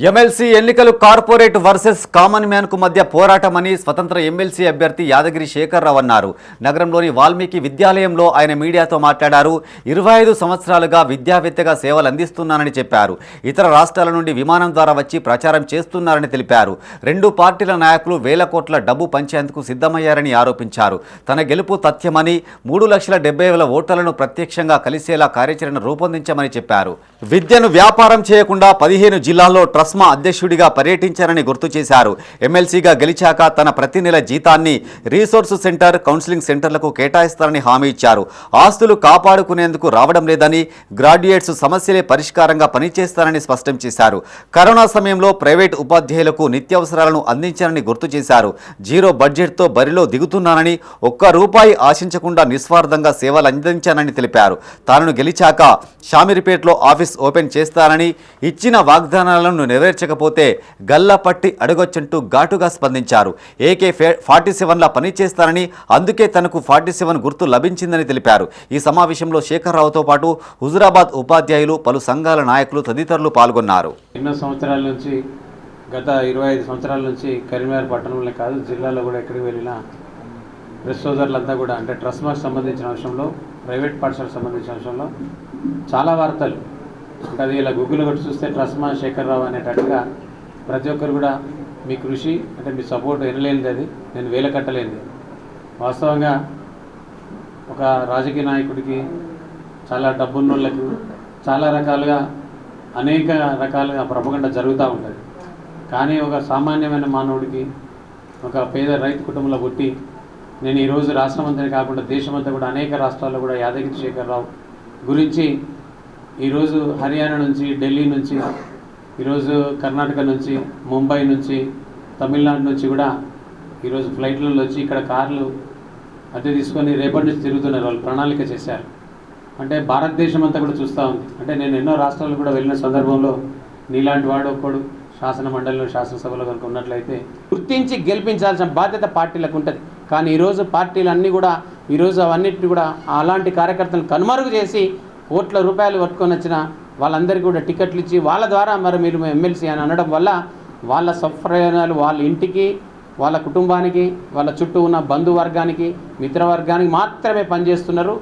MLC ఎన్నికలు corporate versus common మ్యాన్కు మధ్య పోరాటమని స్వతంత్ర ఎమ్మెల్సీ అభ్యర్థి యాదగిరి శేఖర్రావు అన్నారు. నగరంలోని వాల్మీకి విద్యాలయంలో ఆయన మీడియాతో మాట్లాడారు. ఇరవై ఐదు సంవత్సరాలుగా విద్యావేత్తగా సేవలు అందిస్తున్నానని చెప్పారు. ఇతర రాష్ట్రాల నుండి విమానం ద్వారా వచ్చి ప్రచారం చేస్తున్నారని తెలిపారు. రెండు పార్టీల నాయకులు వేల కోట్ల డబ్బు పంచేందుకు సిద్ధమయ్యారని ఆరోపించారు. తన గెలుపు తథ్యమని మూడు లక్షల డెబ్బై వేల ఓటర్లను ప్రత్యక్షంగా కలిసేలా కార్యాచరణ రూపొందించమని చెప్పారు. విద్యను వ్యాపారం చేయకుండా పదిహేను జిల్లాల్లో ట్రస్ట్ ట్రస్మా అధ్యక్షుడిగా పర్యటించారని గుర్తు చేశారు. ఎమ్మెల్సీగా గెలిచాక తన ప్రతి నెల జీతాన్ని రీసోర్స్ సెంటర్ కౌన్సిలింగ్ సెంటర్లకు కేటాయిస్తారని హామీ ఇచ్చారు. ఆస్తులు కాపాడుకునేందుకు రావడం లేదని గ్రాడ్యుయేట్స్ సమస్యలే పరిష్కారంగా పనిచేస్తారని స్పష్టం చేశారు. కరోనా సమయంలో ప్రైవేట్ ఉపాధ్యాయులకు నిత్యావసరాలను అందించారని గుర్తు చేశారు. జీరో బడ్జెట్తో బరిలో దిగుతున్నానని ఒక్క రూపాయి ఆశించకుండా నిస్వార్థంగా సేవలు అందించానని తెలిపారు. తాను గెలిచాక షామిరిపేటలో ఆఫీస్ ఓపెన్ చేస్తానని ఇచ్చిన వాగ్దానాలను నెరవేర్చకపోతే గల్లపట్టి అడగొచ్చంటూ ఘాటుగా స్పందించారు. ఏకే ఫే ఫార్టీ సెవెన్లా పనిచేస్తారని అందుకే తనకు ఫార్టీ సెవెన్ గుర్తు లభించిందని తెలిపారు. ఈ సమావేశంలో శేఖర్రావుతో పాటు హుజురాబాద్ ఉపాధ్యాయులు పలు సంఘాల నాయకులు తదితరులు పాల్గొన్నారు. ఎన్నో సంవత్సరాల నుంచి గత ఇరవై ఐదు సంవత్సరాల నుంచి కరీంనగర్ పట్టణంలో కాదు జిల్లాలో కూడా ఎక్కడికి వెళ్ళినా ప్రెస్ సోదరులంతా కూడా అంటే ట్రస్ట్ మార్క్ సంబంధించిన అంశంలో ప్రైవేట్ పాఠశాలకు సంబంధించిన అంశంలో చాలా వార్తలు. అది ఇలా గూగుల్ కొట్టి చూస్తే ట్రస్మా శేఖర్రావు శేఖర్ రావు అనేటట్టుగా ప్రతి ఒక్కరు కూడా మీ కృషి అంటే మీ సపోర్ట్ ఎనలేనిది అది. నేను వేల కట్టలేనిది. వాస్తవంగా ఒక రాజకీయ నాయకుడికి చాలా డబ్బున్నోళ్ళకు చాలా రకాలుగా అనేక రకాలుగా ప్రపగండ జరుగుతూ ఉంటుంది. కానీ ఒక సామాన్యమైన మానవుడికి ఒక పేద రైతు కుటుంబంలో పుట్టి నేను ఈరోజు రాష్ట్రం అంతనే కాకుండా దేశమంతా కూడా అనేక రాష్ట్రాల్లో కూడా యాదగిరి శేఖరరావు గురించి ఈరోజు హర్యానా నుంచి ఢిల్లీ నుంచి ఈరోజు కర్ణాటక నుంచి ముంబై నుంచి తమిళనాడు నుంచి కూడా ఈరోజు ఫ్లైట్లలో వచ్చి ఇక్కడ కార్లు అద్దె తీసుకొని రేపటి నుంచి తిరుగుతున్నారు. వాళ్ళు ప్రణాళిక చేశారు. అంటే భారతదేశం అంతా కూడా చూస్తూ ఉంది. అంటే నేను ఎన్నో రాష్ట్రాలు కూడా వెళ్ళిన సందర్భంలో నీలాంటి వాడు ఒక్కడు శాసన మండలిలో శాసనసభలో కనుక ఉన్నట్లయితే గుర్తించి గెలిపించాల్సిన బాధ్యత పార్టీలకు ఉంటుంది. కానీ ఈరోజు పార్టీలు అన్నీ కూడా ఈరోజు అవన్నిటిని కూడా అలాంటి కార్యకర్తలను కనుమరుగు చేసి కోట్ల రూపాయలు పట్టుకొని వచ్చిన వాళ్ళందరికీ కూడా టికెట్లు ఇచ్చి వాళ్ళ ద్వారా మరి మీరు ఎమ్మెల్సీ అని అనడం వల్ల వాళ్ళ సప్రయోజనాలు వాళ్ళ ఇంటికి వాళ్ళ కుటుంబానికి వాళ్ళ చుట్టూ ఉన్న బంధువర్గానికి మిత్రవర్గానికి మాత్రమే పనిచేస్తున్నారు.